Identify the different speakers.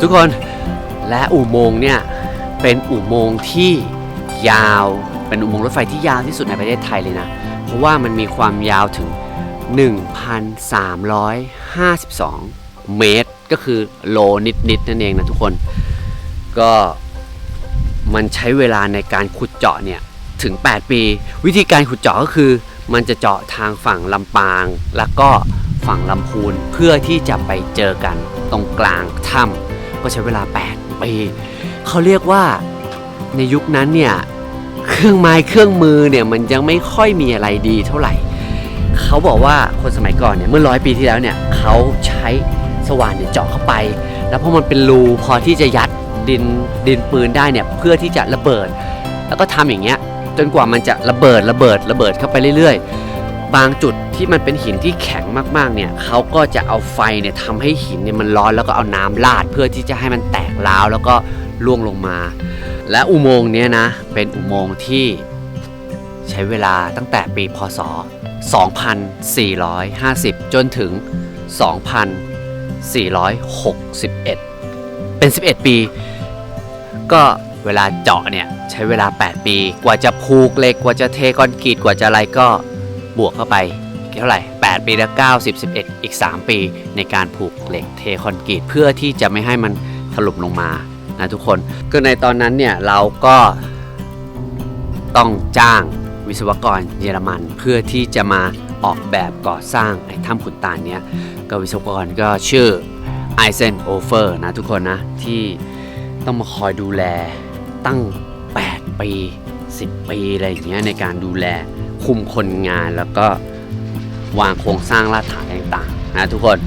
Speaker 1: ทุกคนและอุโมงค์เนี่ยเป็นอุโมงค์ที่ยาวเป็นอุโมงค์รถไฟที่ยาวที่สุดในประเทศไทยเลยนะ เพราะว่ามันมีความยาวถึง 1,352 เมตร ก็คือโลนิดๆนั่นเองนะทุกคน ก็มันใช้เวลาในการขุดเจาะเนี่ยถึง 8 ปี วิธีการขุดเจาะก็คือ มันจะเจาะทางฝั่งลำปาง แล้วก็ฝั่งลำพูนเพื่อที่จะไปเจอกันตรงกลางถ้ำ ก็ใช้เวลา8ปีเขาเรียกว่าในยุคนั้นเนี่ยเครื่องไม้เครื่องมือเนี่ยมันยังไม่ค่อยมีอะไรดีเท่าไหร่ เขาบอกว่าคนสมัยก่อนเนี่ยเมื่อร้อยปีที่แล้วเนี่ยเขาใช้สว่านเนี่ยเจาะเข้าไป แล้วพอมันเป็นรูพอที่จะยัดดินดินปืนได้เนี่ยเพื่อที่จะระเบิด แล้วก็ทำอย่างเงี้ยจนกว่ามันจะระเบิดระเบิดระเบิดเข้าไปเรื่อยๆ บางจุดที่มันเป็นหินที่แข็งมากๆเนี่ยเขาก็จะเอาไฟเนี่ยทำให้หินเนี่ยมันร้อนแล้วก็เอาน้ำราด เพื่อที่จะให้มันแตกร้าวแล้วก็ล่วงลงมา และอุโมงค์เนี้ยนะเป็นอุโมงค์ที่ใช้เวลาตั้งแต่ปีพศ 2450 จนถึง 2461 เป็น 11 ปี ก็เวลาเจาะเนี่ยใช้เวลา 8 ปี กว่าจะผูกเหล็กกว่าจะเทคอนกรีตกว่าจะอะไรก็ บวกเข้าไปเท่าไหร่ 8 ปีแล้ว9 10 11 อีก 3 ปีในการผูกเหล็กเทคอนกรีตเพื่อที่จะไม่ให้มันถล่มลงมานะทุกคนก็ในตอนนั้นเนี่ยเราก็ต้องจ้างวิศวกรเยอรมันเพื่อที่จะมาออกแบบก่อสร้างไอ้ถ้ำขุนตาลเนี้ยก็วิศวกรก็ชื่อไอเซนโอเฟอร์นะทุกคนนะ ที่ต้องมาคอยดูแลตั้ง 8 ปี 10 ปีอะไรอย่างเงี้ยในการดูแล คุมคนงานแล้วก็วางโครงสร้างรากฐานต่างๆนะทุกคน